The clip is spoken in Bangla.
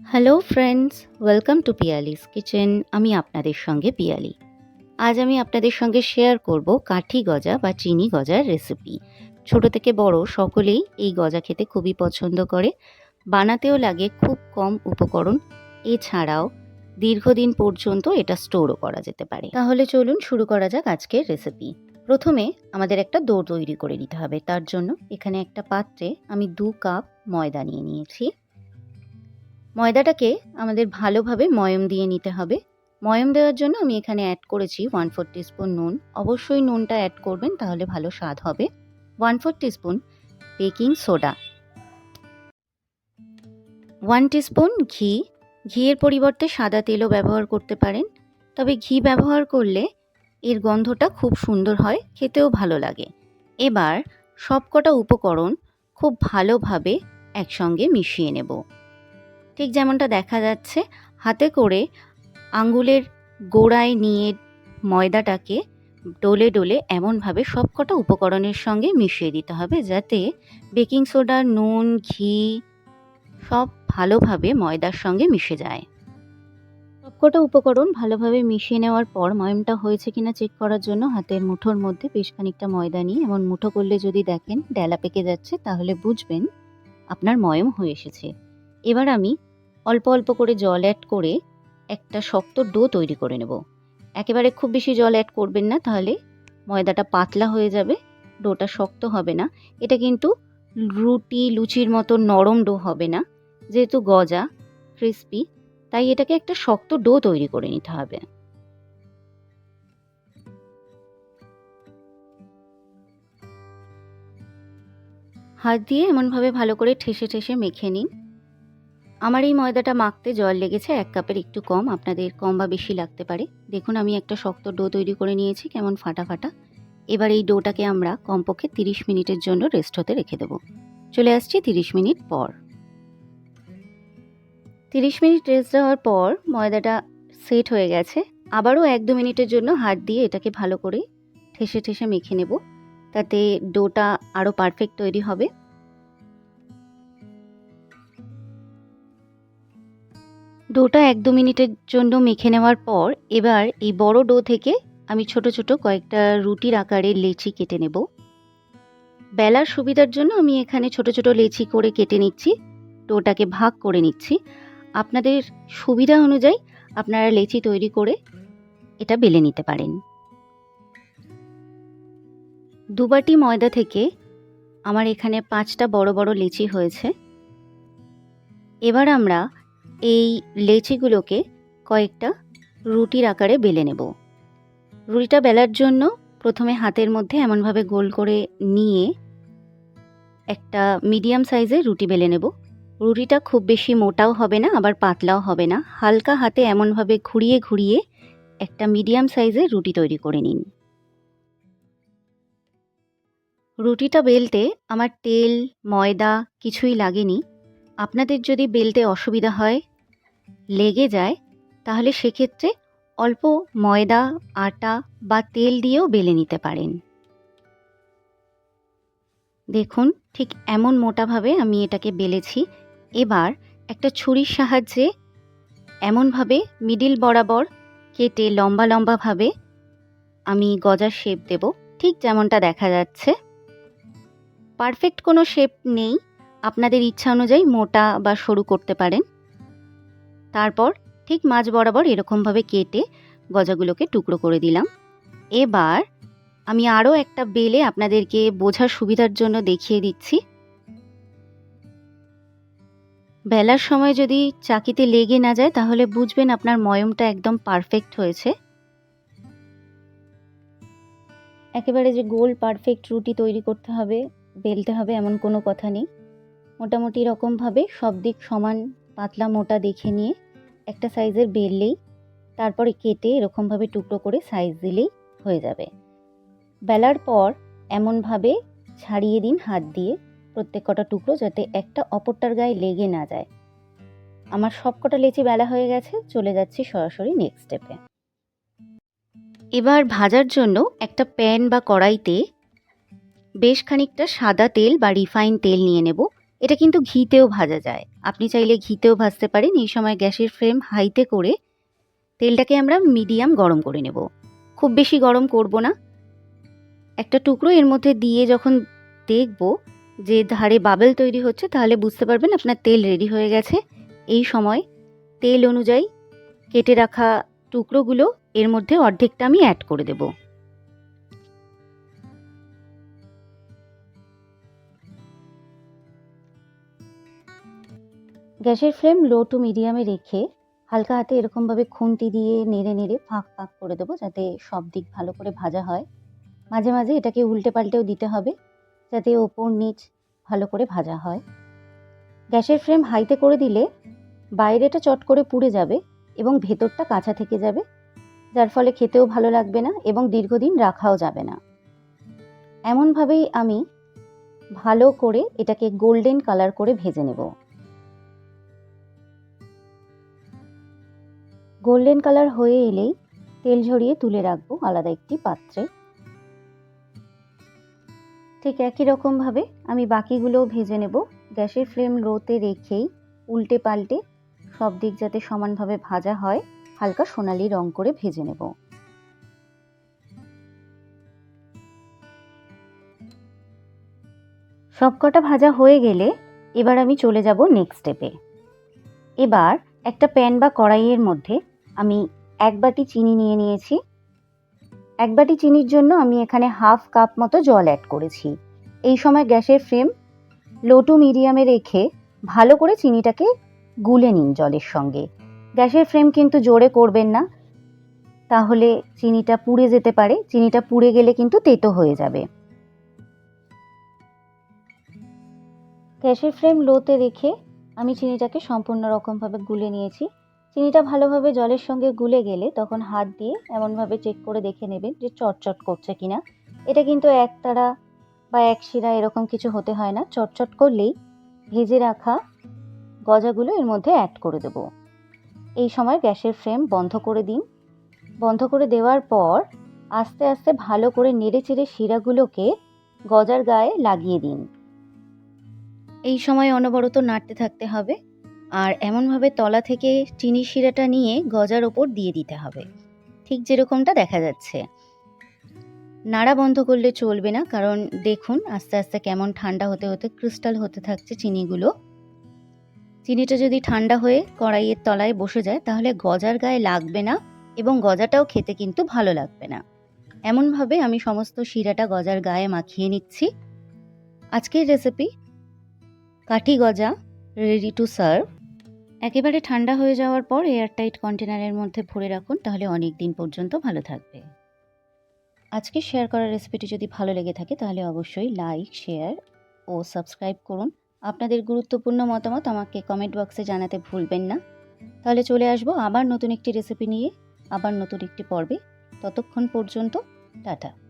Hello friends welcome to Piyali's kitchen আমি আপনাদের সঙ্গে পিয়ালি আজ আমি আপনাদের সঙ্গে শেয়ার করব কাঠি গজা বা চিনি গজার রেসিপি ছোট থেকে বড় সকলেই এই গজা খেতে খুবই পছন্দ করে। বানাতেও লাগে খুব কম উপকরণ। এছাড়াও দীর্ঘদিন পর্যন্ত এটা স্টোরও করা যেতে পারে। তাহলে চলুন শুরু করা যাক আজকের রেসিপি প্রথমে আমাদের একটা ডো তৈরি করে নিতে হবে। তার জন্য এখানে একটা পাত্রে আমি দু কাপ ময়দা নিয়ে নিয়েছি। ময়দাটাকে আমাদের ভালোভাবে ময়ম দিয়ে নিতে হবে। ময়ম দেওয়ার জন্য আমি এখানে অ্যাড করেছি ওয়ান ফোর টিস্পুন নুন। অবশ্যই নুনটা অ্যাড করবেন তাহলে ভালো স্বাদ হবে। One four teaspoon baking soda one teaspoon ঘি। ঘিয়ের পরিবর্তে সাদা তেলও ব্যবহার করতে পারেন। তবে ঘি ব্যবহার করলে এর গন্ধটা খুব সুন্দর হয়, খেতেও ভালো লাগে। এবার সবকটা উপকরণ খুব ভালোভাবে একসঙ্গে মিশিয়ে নেব। ঠিক যেমনটা দেখা যাচ্ছে, হাতে করে আঙ্গুলের গোড়ায় নিয়ে ময়দাটাকে ডলে ডলে এমনভাবে সবকটা উপকরণের সঙ্গে মিশিয়ে দিতে হবে যাতে বেকিং সোডা, নুন, ঘি সব ভালোভাবে ময়দার সঙ্গে মিশে যায়। সবকটা উপকরণ ভালোভাবে মিশিয়ে নেওয়ার পর ময়মটা হয়েছে কিনা চেক করার জন্য হাতের মুঠোর মধ্যে বেশ খানিকটা ময়দা নিয়ে এমন মুঠো করলে যদি দেখেন, ডেলা পেকে যাচ্ছে, তাহলে বুঝবেন আপনার ময়ম হয়ে এসেছে। এবার আমি অল্প অল্প করে জল অ্যাড করে একটা শক্ত ডো তৈরি করে নেব। একেবারে খুব বেশি জল অ্যাড করবেন না, তাহলে ময়দাটা পাতলা হয়ে যাবে ডোটা শক্ত হবে না। এটা কিন্তু রুটি, লুচির মতো নরম ডো হবে না, যেহেতু গজা ক্রিস্পি তাই এটাকে একটা শক্ত ডো তৈরি করে নিতে হবে। হাত দিয়ে এমনভাবে ভালো করে ঠেসে ঠেসে মেখে নিন। আমার এই ময়দাটা মাখতে জল লেগেছে, এক কাপের একটু কম, আপনাদের কম বা বেশি লাগতে পারে। দেখুন, আমি একটা শক্ত ডো তৈরি করে নিয়েছি, কেমন ফাটা ফাটা। এবার এই ডোটাকে আমরা কমপক্ষে তিরিশ মিনিটের জন্য রেস্ট হতে রেখে দেবো। চলে আসছি তিরিশ মিনিট পর। তিরিশ মিনিট রেস্ট দেওয়ার পর ময়দাটা সেট হয়ে গেছে। আবারও এক দু মিনিটের জন্য হাত দিয়ে এটাকে ভালো করে ঠেসে ঠেসে মেখে নেব। তাতে ডোটা আরও পারফেক্ট তৈরি হবে। ডোটা এক দু মিনিটের জন্য মেখে নেওয়ার পর এবার এই বড় ডো থেকে আমি ছোট ছোট কয়েকটা রুটির আকারে লেচি কেটে নেব। বেলার সুবিধার জন্য আমি এখানে ছোট ছোট লেচি করে কেটে নিচ্ছি, ডোটাকে ভাগ করে নিচ্ছি। আপনাদের সুবিধা অনুযায়ী আপনারা লেচি তৈরি করে এটা বেলে নিতে পারেন। দুবাটি ময়দা থেকে আমার এখানে পাঁচটা বড় বড় লেচি হয়েছে। এবার আমরা এই লেচিগুলোকে কয়েকটা রুটির আকারে বেলে নেব। রুটিটা বেলার জন্য প্রথমে হাতের মধ্যে এমনভাবে গোল করে নিয়ে একটা মিডিয়াম সাইজের রুটি বেলে নেব। রুটিটা খুব বেশি মোটাও হবে না, আবার পাতলাও হবে না। হালকা হাতে এমনভাবে ঘুরিয়ে ঘুরিয়ে একটা মিডিয়াম সাইজের রুটি তৈরি করে নিন। রুটিটা বেলতে আমার তেল, ময়দা কিছুই লাগেনি। আপনাদের যদি বেলতে অসুবিধা হয় লেগে যায়, তাহলে সেক্ষেত্রে অল্প ময়দা, আটা বা তেল দিয়েও বেলে নিতে পারেন। দেখুন, ঠিক এমন মোটাভাবে আমি এটাকে বেলেছি। এবার একটা ছুরির সাহায্যে এমনভাবে মিডিল বরাবর কেটে লম্বা লম্বাভাবে আমি গজার শেপ দেব। ঠিক যেমনটা দেখা যাচ্ছে। পারফেক্ট কোনো শেপ নেই। আপনাদের ইচ্ছা অনুযায়ী মোটা বা সরু করতে পারেন। তারপর ঠিক মাঝ বরাবর এরকমভাবে কেটে গজাগুলোকে টুকরো করে দিলাম। এবার আমি আরও একটা বেলে আপনাদেরকে বোঝার সুবিধার জন্য দেখিয়ে দিচ্ছি। বেলার সময় যদি চাকিতে লেগে না যায় তাহলে বুঝবেন আপনার ময়মটা একদম পারফেক্ট হয়েছে। একেবারে যে গোল পারফেক্ট রুটি তৈরি করতে হবে, বেলতে হবে এমন কোনো কথা নেই। মোটামুটি রকমভাবে সব দিক সমান পাতলা মোটা দেখে নিয়ে একটা সাইজের বেললেই তারপরে কেটে এরকমভাবে টুকরো করে সাইজ দিলেই হয়ে যাবে। বেলার পর এমনভাবে ছাড়িয়ে দিন হাত দিয়ে প্রত্যেক কটা টুকরো যাতে একটা অপরটার গায়ে লেগে না যায়। আমার সব কটা লেচি বেলা হয়ে গেছে, চলে যাচ্ছি সরাসরি নেক্সট স্টেপে এবার ভাজার জন্য একটা প্যান বা কড়াইতে বেশ খানিকটা সাদা তেল বা রিফাইন তেল নিয়ে নেব। এটা কিন্তু ঘিতেও ভাজা যায়। আপনি চাইলে ঘিতেও ভাজতে পারেন। এই সময় গ্যাসের ফ্লেম হাইতে করে তেলটাকে আমরা মিডিয়াম গরম করে নেব। খুব বেশি গরম করব না। একটা টুকরো এর মধ্যে দিয়ে যখন দেখব যে ধারে বাবেল তৈরি হচ্ছে, তাহলে বুঝতে পারবেন আপনার তেল রেডি হয়ে গেছে। এই সময় তেল অনুযায়ী কেটে রাখা টুকরোগুলো এর মধ্যে অর্ধেকটা আমি অ্যাড করে দেব। গ্যাসের ফ্লেম লো টু মিডিয়ামে রেখে হালকা হাতে এরকমভাবে খুন্তি দিয়ে নেড়ে নেড়ে ফাঁক ফাঁক করে দেবো যাতে সব দিক ভালো করে ভাজা হয়। মাঝে মাঝে এটাকে উল্টে পাল্টেও দিতে হবে যাতে ওপর নিচ ভালো করে ভাজা হয়। গ্যাসের ফ্লেম হাইতে করে দিলে বাইরেটা চট করে পুড়ে যাবে এবং ভেতরটা কাঁচা থেকে যাবে, যার ফলে খেতেও ভালো লাগবে না এবং দীর্ঘদিন রাখাও যাবে না। এমনভাবেই আমি ভালো করে এটাকে গোল্ডেন কালার করে ভেজে নেব। গোল্ডেন কালার হয়ে এলেই তেল ঝরিয়ে তুলে রাখব আলাদা একটি পাত্রে। ঠিক একই রকমভাবে আমি বাকিগুলোও ভেজে নেব। গ্যাসের ফ্লেম লোতে রেখেই উল্টে পাল্টে সব দিক যাতে সমানভাবে ভাজা হয়, হালকা সোনালি রং করে ভেজে নেব। সবকটা ভাজা হয়ে গেলে এবার আমি চলে যাব নেক্সট স্টেপে এবার একটা প্যান বা কড়াইয়ের মধ্যে আমি এক বাটি চিনি নিয়ে নিয়েছি। এক বাটি চিনির জন্য আমি এখানে হাফ কাপ মতো জল অ্যাড করেছি। এই সময় গ্যাসের ফ্লেম লো টু মিডিয়ামে রেখে ভালো করে চিনিটাকে গুলে নিন জলের সঙ্গে। গ্যাসের ফ্লেম কিন্তু জোরে করবেন না। তাহলে চিনিটা পুড়ে যেতে পারে। চিনিটা পুড়ে গেলে কিন্তু তেতো হয়ে যাবে। গ্যাসের ফ্লেম লোতে রেখে আমি চিনিটাকে সম্পূর্ণ রকমভাবে গুলে নিয়েছি। চিনিটা ভালোভাবে জলের সঙ্গে গুলে গেলে তখন হাত দিয়ে এমনভাবে চেক করে দেখে নেবেন যে চটচট করছে কিনা। এটা কিন্তু একতারা বা এক শিরা এরকম কিছু হতে হয় না। চটচট করলেই ভেজে রাখা গজাগুলো এর মধ্যে অ্যাড করে দেব। এই সময় গ্যাসের ফ্লেম বন্ধ করে দিন। বন্ধ করে দেওয়ার পর আস্তে আস্তে ভালো করে নেড়ে চেড়ে শিরাগুলোকে গজার গায়ে লাগিয়ে দিন। এই সময় অনবরত নাড়তে থাকতে হবে। আর এমনভাবে তলা থেকে চিনি শিরাটা নিয়ে গজার ওপর দিয়ে দিতে হবে। ঠিক যেরকমটা দেখা যাচ্ছে। নাড়া বন্ধ করলে চলবে না, কারণ দেখুন আস্তে আস্তে কেমন ঠান্ডা হতে হতে ক্রিস্টাল হতে থাকছে চিনিগুলো। চিনিটা যদি ঠান্ডা হয়ে কড়াইয়ের তলায় বসে যায়, তাহলে গজার গায়ে লাগবে না এবং গজাটাও খেতে কিন্তু ভালো লাগবে না। এমনভাবে আমি সমস্ত শিরাটা গজার গায়ে মাখিয়ে নিচ্ছি। আজকের রেসিপি কাঠি গজা রেডি টু সার্ভ একেবারে ঠান্ডা হয়ে যাওয়ার পর এয়ারটাইট কন্টেনারের মধ্যে ভরে রাখুন, তাহলে অনেক দিন পর্যন্ত ভালো থাকবে। আজকে শেয়ার করা রেসিপিটি যদি ভালো লেগে থাকে, তাহলে অবশ্যই লাইক, শেয়ার ও সাবস্ক্রাইব করুন। আপনাদের গুরুত্বপূর্ণ মতামত আমাকে কমেন্ট বক্সে জানাতে ভুলবেন না। তাহলে চলে আসব আবার নতুন একটি রেসিপি নিয়ে, আবার নতুন একটি পর্বে। ততক্ষণ পর্যন্ত, টাটা।